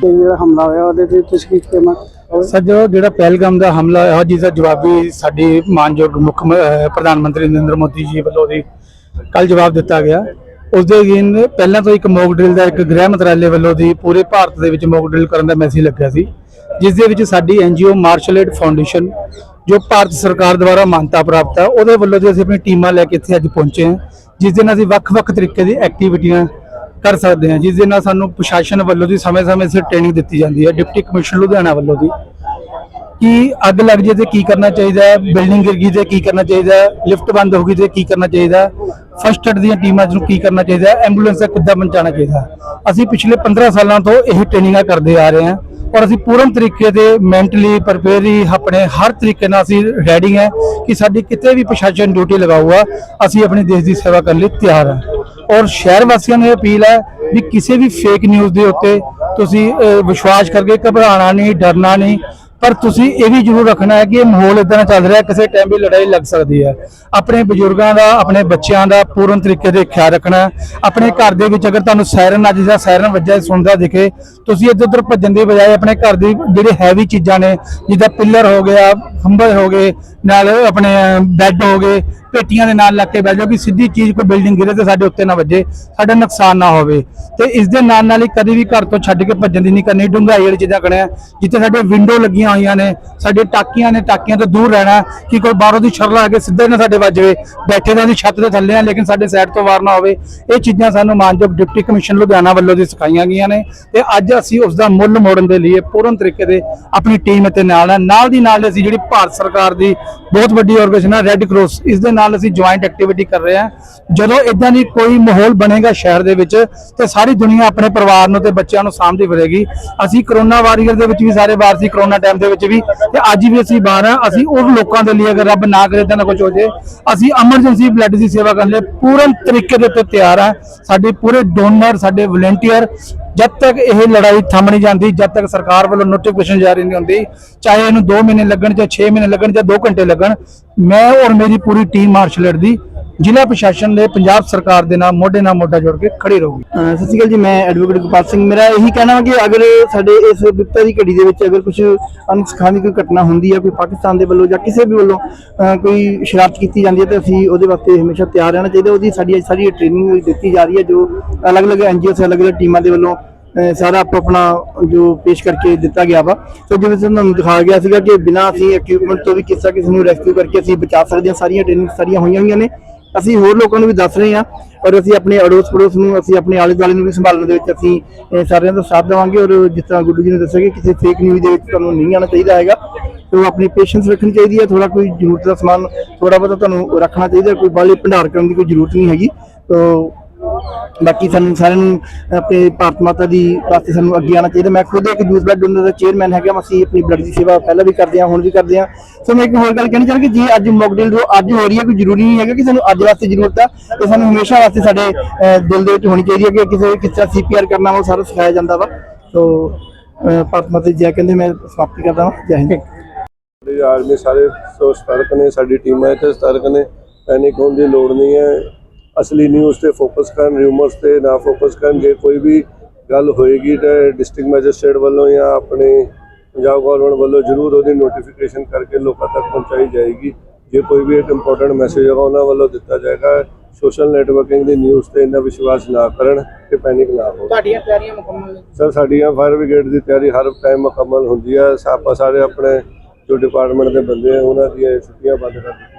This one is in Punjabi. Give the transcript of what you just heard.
ਤੇ ਜਿਹੜਾ ਹਮਲਾ ਹੋਇਆ, ਉਹਦੇ ਤੇ ਤਸ਼ਕੀਕ ਤੇ ਮੈਂ ਪਹਿਲਗਾਮ ਦਾ ਹਮਲਾ ਹੋਇਆ ਜਿਹਦਾ ਜਵਾਬੀ ਸਾਡੀ ਮਾਨਯੋਗ ਮੁੱਖ ਪ੍ਰਧਾਨ ਮੰਤਰੀ ਨਰਿੰਦਰ ਮੋਦੀ ਜੀ ਵੱਲੋਂ ਦੀ ਕੱਲ ਜਵਾਬ ਦਿੱਤਾ ਗਿਆ। ਉਸ ਦੇ ਅਗੇਨ ਪਹਿਲਾਂ ਤੋਂ ਇੱਕ ਮੌਕ ਡਰਿਲ ਦਾ ਇੱਕ ਗ੍ਰਹਿ ਮੰਤਰਾਲੇ ਵੱਲੋਂ ਦੀ ਪੂਰੇ ਭਾਰਤ ਦੇ ਵਿੱਚ ਮੌਕ ਡਰਿਲ ਕਰਨ ਦਾ ਮੈਸੇਜ ਲੱਗਿਆ ਸੀ, ਜਿਸ ਦੇ ਵਿੱਚ ਸਾਡੀ ਐਨਜੀਓ ਮਾਰਸ਼ਲ ਏਡ ਫਾਊਂਡੇਸ਼ਨ ਜੋ ਭਾਰਤ ਸਰਕਾਰ ਦੁਆਰਾ ਮਾਨਤਾ ਪ੍ਰਾਪਤ ਹੈ ਉਹਦੇ ਵੱਲੋਂ ਦੀ ਅਸੀਂ ਆਪਣੀ ਟੀਮਾਂ ਲੈ ਕੇ ਇੱਥੇ ਅੱਜ ਪਹੁੰਚੇ ਹਾਂ, ਜਿਸ ਦੇ ਨਾਲ ਅਸੀਂ ਵੱਖ-ਵੱਖ ਤਰੀਕੇ ਦੀ ਐਕਟੀਵਿਟੀਆਂ ਕਰ ਸਕਦੇ ਹਾਂ, ਜਿਸ ਦੇ ਨਾਲ ਸਾਨੂੰ ਪ੍ਰਸ਼ਾਸਨ ਵੱਲੋਂ ਦੀ ਸਮੇਂ-ਸਮੇਂ ਸਿਰ ਟ੍ਰੇਨਿੰਗ ਦਿੱਤੀ ਜਾਂਦੀ ਹੈ ਡਿਪਟੀ ਕਮਿਸ਼ਨਰ ਲੁਧਿਆਣਾ ਵੱਲੋਂ ਦੀ ਕਿ ਅੱਗ ਲੱਗ ਜੇ ਤੇ ਕੀ ਕਰਨਾ ਚਾਹੀਦਾ ਹੈ? ਬਿਲਡਿੰਗ ਗਿਰ ਗਈ ਤੇ ਕੀ ਕਰਨਾ ਚਾਹੀਦਾ ਹੈ? ਲਿਫਟ ਬੰਦ ਹੋ ਗਈ ਤੇ ਕੀ ਕਰਨਾ ਚਾਹੀਦਾ ਹੈ? ਫਸਟ ਏਡ ਦੀਆਂ ਟੀਮਾਂ ਨੂੰ ਕੀ ਕਰਨਾ ਚਾਹੀਦਾ ਹੈ? ਐਂਬੂਲੈਂਸ ਦਾ ਕਿੱਦਾਂ ਪਹੁੰਚਾਉਣਾ ਚਾਹੀਦਾ ਅਸੀਂ ਪਿਛਲੇ 15 ਸਾਲਾਂ ਤੋਂ ਇਹ ਟ੍ਰੇਨਿੰਗਾਂ ਕਰਦੇ ਆ ਰਹੇ ਹਾਂ ਔਰ ਅਸੀਂ ਪੂਰਨ ਤਰੀਕੇ ਦੇ ਮੈਂਟਲੀ ਪ੍ਰਪੇਅਰੀ ਆਪਣੇ ਹਰ ਤਰੀਕੇ ਨਾਲ ਅਸੀਂ ਰੈਡੀ ਹਾਂ ਕਿ ਸਾਡੀ ਕਿਤੇ ਵੀ ਪ੍ਰਸ਼ਾਸਨ ਡਿਊਟੀ ਲਗਾਊਗਾ, ਅਸੀਂ ਆਪਣੇ ਦੇਸ਼ ਦੀ ਸੇਵਾ ਕਰਨ ਲਈ ਤਿਆਰ ਹਾਂ। ਔਰ ਸ਼ਹਿਰ ਵਾਸੀਆਂ ਨੂੰ ਇਹ ਅਪੀਲ ਹੈ ਵੀ ਕਿਸੇ ਵੀ ਫੇਕ ਨਿਊਜ਼ ਦੇ ਉੱਤੇ ਤੁਸੀਂ ਵਿਸ਼ਵਾਸ ਕਰਕੇ ਘਬਰਾਉਣਾ ਨਹੀਂ, ਡਰਨਾ ਨਹੀਂ। ਪਰ ਤੁਸੀਂ ਇਹ ਵੀ ਜ਼ਰੂਰ ਰੱਖਣਾ ਹੈ ਕਿ ਇਹ ਮਾਹੌਲ ਇਦਾਂ ਚੱਲ ਰਿਹਾ ਕਿਸੇ ਟਾਈਮ ਵੀ ਲੜਾਈ ਲੱਗ ਸਕਦੀ ਹੈ। ਆਪਣੇ ਬਜ਼ੁਰਗਾਂ ਦਾ, ਆਪਣੇ ਬੱਚਿਆਂ ਦਾ ਪੂਰਨ ਤਰੀਕੇ ਦੇ ਖਿਆਲ ਰੱਖਣਾ ਆਪਣੇ ਘਰ ਦੇ ਵਿੱਚ ਅਗਰ ਤੁਹਾਨੂੰ ਸਾਇਰਨ ਅੱਜ ਦਾ ਸਾਇਰਨ ਵੱਜਿਆ ਸੁਣਦਾ ਦਿਖੇ, ਤੁਸੀਂ ਇੱਧਰ ਉੱਧਰ ਭੱਜਣ ਦੀ ਬਜਾਏ ਆਪਣੇ ਘਰ ਦੀ ਜਿਹੜੇ ਹੈਵੀ ਚੀਜ਼ਾਂ ਨੇ, ਜਿੱਦਾਂ ਪਿੱਲਰ ਹੋ ਗਿਆ ਖੰਭੇ ਹੋ ਗਏ, ਨਾਲ ਆਪਣੇ ਬੈੱਡ ਹੋ ਗਏ, ਪੇਟੀਆਂ ਦੇ ਨਾਲ ਲੱਗ ਕੇ ਬੈਠ ਜਾਓ ਕਿ ਸਿੱਧੀ ਚੀਜ਼ ਕੋਈ ਬਿਲਡਿੰਗ ਗਿਰੇ ਤੇ ਸਾਡੇ ਉੱਤੇ ਨਾ ਵੱਜੇ, ਸਾਡਾ ਨੁਕਸਾਨ ਨਾ ਹੋਵੇ। ਤੇ ਇਸ ਦੇ ਨਾਲ ਨਾਲ ਹੀ ਕਦੇ ਵੀ ਘਰ ਤੋਂ ਛੱਡ ਕੇ ਭੱਜਣ ਦੀ ਨਹੀਂ ਕਰਨੀ, ਡੂੰਘਾਈ ਵਾਲੀ ਚੀਜ਼ਾਂ ਕਰਨਾ ਜਿੱਥੇ ਸਾਡੇ ਵਿੰਡੋ ਲੱਗੀਆਂ ਹੋਈਆਂ ਨੇ, ਸਾਡੇ ਟਾਕੀਆਂ ਨੇ, ਟਾਕੀਆਂ ਤੋਂ ਦੂਰ ਰਹਿਣਾ, ਕਿ ਕੋਈ ਬਾਹਰੋਂ ਦੀ ਛਰਲਾ ਆ ਕੇ ਸਿੱਧੇ ਨਾ ਸਾਡੇ ਵੱਜ ਜਾਵੇ, ਬੈਠੇ ਤਾਂ ਦੀ ਛੱਤ ਦੇ ਥੱਲੇ ਆ, ਲੇਕਿਨ ਸਾਡੇ ਸਾਈਡ ਤੋਂ ਵਾਰ ਨਾ ਹੋਵੇ। ਇਹ ਚੀਜ਼ਾਂ ਸਾਨੂੰ ਮਾਨਯੋਗ ਡਿਪਟੀ ਕਮਿਸ਼ਨ ਲੁਧਿਆਣਾ ਵੱਲੋਂ ਦੀ ਸਿਖਾਈਆਂ ਗਈਆਂ ਨੇ। ਤੇ ਅੱਜ ਅਸੀਂ ਉਸ ਦਾ ਮੁੱਲ ਮੋੜਨ ਦੇ ਲਈ ਪੂਰਨ ਤਰੀਕੇ ਦੇ ਆਪਣੀ ਟੀਮ ਇੱਥੇ ਨਾਲ ਨਾਲ ਦੀ ਨਾਲ ਅਸੀਂ ਜਿਹੜੀ ਭਾਰਤ ਸਰਕਾਰ ਦੀ ਬਹੁਤ ਵੱਡੀ ਆਰਗੇਨਾਈਜੇਸ਼ਨ ਹੈ ਰੈੱਡ ਕਰਾਸ ਇਸ ਦੇ ਨਾਲ ਅਸੀਂ ਜੁਆਇੰਟ ਐਕਟੀਵਿਟੀ ਕਰ ਰਹੇ ਹਾਂ। ਜਦੋਂ ਇਦਾਂ ਦੀ ਕੋਈ ਮਾਹੌਲ ਬਣੇਗਾ ਸ਼ਹਿਰ ਦੇ ਵਿੱਚ, ਤੇ ਸਾਰੀ ਦੁਨੀਆ ਆਪਣੇ ਪਰਿਵਾਰ ਨੂੰ ਤੇ ਬੱਚਿਆਂ ਨੂੰ ਸਾਂਭਦੀ ਫਿਰੇਗੀ। ਅਸੀਂ ਕਰੋਨਾ ਵਾਰੀਅਰ ਦੇ ਵਿੱਚ ਵੀ ਸਾਰੇ ਬਾਹਰ ਸੀ ਕਰੋਨਾ ਟਾਈਮ ਦੇ ਵਿੱਚ ਵੀ। ਤੇ ਅੱਜ ਵੀ ਅਸੀਂ ਬਾਹਰ ਆ ਅਸੀਂ ਉਹ ਲੋਕਾਂ ਦੇ ਲਈ ਅਗਰ ਰੱਬ ਨਾ ਕਰੇ, ਤਾਂ ਨਾ ਕੁਝ ਹੋ ਜੇ। ਅਸੀਂ ਐਮਰਜੈਂਸੀ ਬਲੱਡ ਦੀ ਸੇਵਾ ਕਰਨ ਲਈ ਪੂਰਨ ਤਰੀਕੇ ਦੇ ਉੱਤੇ ਤਿਆਰ ਆ ਸਾਡੇ ਪੂਰੇ ਡੋਨਰ ਸਾਡੇ ਵਲੰਟੀਅਰ ਜਦ ਤੱਕ ਇਹ ਲੜਾਈ ਥੰਮ ਨਹੀਂ ਜਾਂਦੀ, ਜਦ ਤੱਕ ਸਰਕਾਰ ਵੱਲੋਂ ਨੋਟੀਫਿਕੇਸ਼ਨ ਜਾਰੀ ਨਹੀਂ ਹੁੰਦੀ, ਚਾਹੇ ਇਹਨੂੰ 2 ਮਹੀਨੇ ਲੱਗਣ ਜਾਂ 6 ਮਹੀਨੇ ਲੱਗਣ ਜਾਂ 2 ਘੰਟੇ ਲੱਗਣ, ਮੈਂ ਔਰ ਮੇਰੀ ਪੂਰੀ ਟੀਮ ਮਾਰਸ਼ਲ ਆਰਟ ਦੀ ਜ਼ਿਲ੍ਹਾ ਪ੍ਰਸ਼ਾਸਨ ਨੇ ਪੰਜਾਬ ਸਰਕਾਰ ਦੇ ਨਾਲ ਮੋਢੇ ਨਾਲ ਮੋਢਾ ਜੋੜ ਕੇ ਖੜੀ ਰਹੂਗੀ। ਸਤਿ ਸ਼੍ਰੀ ਅਕਾਲ ਜੀ, ਮੈਂ ਐਡਵੋਕੇਟ ਗੋਪਾਲ ਸਿੰਘ। ਮੇਰਾ ਇਹੀ ਕਹਿਣਾ ਹੈ ਕਿ ਅਗਰ ਸਾਡੇ ਇਸ ਵਿਪਤਾ ਦੀ ਘੜੀ ਦੇ ਵਿੱਚ ਅਗਰ ਕੁਝ ਅਨਸਖਾਵੀ ਕੋਈ ਘਟਨਾ ਹੁੰਦੀ ਹੈ ਕੋਈ ਪਾਕਿਸਤਾਨ ਦੇ ਵੱਲੋਂ ਜਾਂ ਕਿਸੇ ਵੀ ਵੱਲੋਂ ਕੋਈ ਸ਼ਰਾਰਤ ਕੀਤੀ ਜਾਂਦੀ ਹੈ ਤੇ ਅਸੀਂ ਉਹਦੇ ਵਾਸਤੇ ਹਮੇਸ਼ਾ ਤਿਆਰ ਰਹਿਣਾ ਚਾਹੀਦਾ। ਉਹਦੀ ਸਾਡੀ ਸਾਰੀ ਟ੍ਰੇਨਿੰਗ ਦਿੱਤੀ ਜਾ ਰਹੀ ਹੈ ਜੋ ਅਲੱਗ-ਅਲੱਗ ਐਨਜੀਓ ਅਲੱਗ-ਅਲੱਗ ਟੀਮਾਂ ਦੇ ਵੱਲੋਂ ਸਾਰਾ ਆਪੋ ਆਪਣਾ ਜੋ ਪੇਸ਼ ਕਰਕੇ ਦਿੱਤਾ ਗਿਆ ਵਾ। ਸੋ ਜਿਵੇਂ ਤੁਹਾਨੂੰ ਦਿਖਾਇਆ ਗਿਆ ਸੀਗਾ ਕਿ ਬਿਨਾਂ ਅਸੀਂ ਇਕਵਿਪਮੈਂਟ ਤੋਂ ਵੀ ਕਿਸ ਤਰ੍ਹਾਂ ਕਿਸੇ ਨੂੰ ਰੈਸਕਿਊ ਕਰਕੇ ਅਸੀਂ ਬਚਾ ਸਕਦੇ ਹਾਂ। ਸਾਰੀਆਂ ਟ੍ਰੇਨਿੰਗ ਸਾਰੀਆਂ ਹੋਈਆਂ ਹੋਈਆਂ ਨੇ। ਅਸੀਂ ਹੋਰ ਲੋਕਾਂ ਨੂੰ ਵੀ ਦੱਸ ਰਹੇ ਹਾਂ ਔਰ ਅਸੀਂ ਆਪਣੇ ਅੜੋਸ ਪੜੋਸ ਨੂੰ, ਅਸੀਂ ਆਪਣੇ ਆਲੇ ਦੁਆਲੇ ਨੂੰ ਵੀ ਸੰਭਾਲਣ ਦੇ ਵਿੱਚ ਅਸੀਂ ਸਾਰਿਆਂ ਦਾ ਸਾਥ ਦੇਵਾਂਗੇ। ਔਰ ਜਿਸ ਤਰ੍ਹਾਂ ਗੁੱਡੂ ਜੀ ਨੇ ਦੱਸਿਆ ਕਿ ਕਿਸੇ ਫੇਕ ਨਿਊਜ਼ ਦੇ ਵਿੱਚ ਤੁਹਾਨੂੰ ਨਹੀਂ ਆਉਣਾ ਚਾਹੀਦਾ ਹੈਗਾ। ਤੇ ਆਪਣੀ ਪੇਸ਼ੈਂਸ ਰੱਖਣੀ ਚਾਹੀਦੀ ਹੈ। ਥੋੜਾ ਕੋਈ ਜ਼ਰੂਰਤ ਦਾ ਸਮਾਨ ਥੋੜਾ ਬਹੁਤਾ ਤੁਹਾਨੂੰ ਰੱਖਣਾ ਚਾਹੀਦਾ। ਕੋਈ ਬਾਲੀ ਭੰਡਾਰ ਕਰਨ ਦੀ ਕੋਈ ਜ਼ਰੂਰਤ ਨਹੀਂ ਹੈਗੀ। ਤੋ ਬਾਕੀ ਸਾਨੂੰ ਸਾਰਿਆਂ ਨੂੰ ਆਪਣੇ ਭਾਰਤ ਮਾਤਾ ਦੀ ਵਾਸਤੇ ਸਾਨੂੰ ਅੱਗੇ ਆਉਣਾ ਚਾਹੀਦਾ। ਮੈਂ ਖੁਦ ਇੱਕ ਜੂਸ ਬਲੱਡ ਡੋਨਰ ਦਾ ਚੇਅਰਮੈਨ ਹੈਗਾ ਅਸੀਂ ਆਪਣੀ ਬਲੱਡ ਦੀ ਸੇਵਾ ਪਹਿਲਾਂ ਵੀ ਕਰਦੇ ਹਾਂ, ਹੁਣ ਵੀ ਕਰਦੇ ਹਾਂ। ਸੋ ਮੈਂ ਇੱਕ ਹੋਰ ਗੱਲ ਕਹਿਣੀ ਚਾਹਾਂਗਾ ਕਿ ਜੇ ਅੱਜ ਮੌਕਡਿਲ ਜੋ ਅੱਜ ਹੋ ਰਹੀ ਹੈ, ਕੋਈ ਜ਼ਰੂਰੀ ਨਹੀਂ ਹੈਗਾ ਕਿ ਸਾਨੂੰ ਅੱਜ ਵਾਸਤੇ ਜ਼ਰੂਰਤ ਆ, ਤੇ ਸਾਨੂੰ ਹਮੇਸ਼ਾ ਵਾਸਤੇ ਸਾਡੇ ਦਿਲ ਦੇ ਵਿੱਚ ਹੋਣੀ ਚਾਹੀਦੀ ਹੈ ਕਿ ਕਿਸੇ ਕਿਸ ਤਰ੍ਹਾਂ ਸੀਪੀਆਰ ਕਰਨਾ, ਉਹ ਸਾਰਾ ਸਿਖਾਇਆ ਜਾਂਦਾ ਵਾ। ਸੋ ਭਾਰਤ ਮਾਤਾ ਦੀ ਜੈ ਕਹਿੰਦੇ, ਮੈਂ ਸਮਾਪਤੀ ਕਰਦਾ ਹਾਂ ਜੈ ਹਿੰਦ। ਆਰਮੀ ਸਾਰੇ ਸੋ ਸਤਰਕ ਨੇ, ਸਾਡੀ ਟੀਮਾਂ ਇੱਥੇ ਸਤਰਕ ਨੇ। ਪੈਨਿਕ ਹੋਣ ਦੀ ਲੋੜ ਨਹੀਂ ਹੈ। ਅਸਲੀ ਨਿਊਜ਼ ਤੇ ਫੋਕਸ ਕਰਨ ਰਿਊਮਰਸ ਤੇ ਨਾ ਫੋਕਸ ਕਰਨ ਜੇ ਕੋਈ ਵੀ ਗੱਲ ਹੋਏਗੀ ਤਾਂ ਡਿਸਟ੍ਰਿਕਟ ਮੈਜਿਸਟ੍ਰੇਟ ਵੱਲੋਂ ਜਾਂ ਆਪਣੇ ਪੰਜਾਬ ਗਵਰਨਮੈਂਟ ਵੱਲੋਂ ਜ਼ਰੂਰ ਉਹਦੀ ਨੋਟੀਫਿਕੇਸ਼ਨ ਕਰਕੇ ਲੋਕਾਂ ਤੱਕ ਪਹੁੰਚਾਈ ਜਾਏਗੀ। ਜੇ ਕੋਈ ਵੀ ਇੱਕ ਇੰਪੋਰਟੈਂਟ ਮੈਸੇਜ ਹੋਗਾ ਉਹਨਾਂ ਵੱਲੋਂ ਦਿੱਤਾ ਜਾਏਗਾ। ਸੋਸ਼ਲ ਨੈਟਵਰਕਿੰਗ ਦੀ ਨਿਊਜ਼ ਤੇ ਇੰਨਾ ਵਿਸ਼ਵਾਸ ਨਾ ਕਰਨ ਕਿ ਪੈਨਿਕ ਨਾ ਹੋ ਤੁਹਾਡੀਆਂ ਤਿਆਰੀਆਂ ਮੁਕੰਮਲ ਨੇ? ਸਰ ਸਾਡੀਆਂ ਫਾਇਰ ਬ੍ਰਿਗੇਡ ਦੀ ਤਿਆਰੀ ਹਰ ਟਾਈਮ ਮੁਕੰਮਲ ਹੁੰਦੀ ਹੈ ਆਪਾਂ ਸਾਰੇ ਆਪਣੇ ਜੋ ਡਿਪਾਰਟਮੈਂਟ ਦੇ ਬੰਦੇ ਆ ਉਹਨਾਂ ਦੀਆਂ ਛੁੱਟੀਆਂ ਬੰਦ ਕਰ ਦਿੱਤੀਆਂ।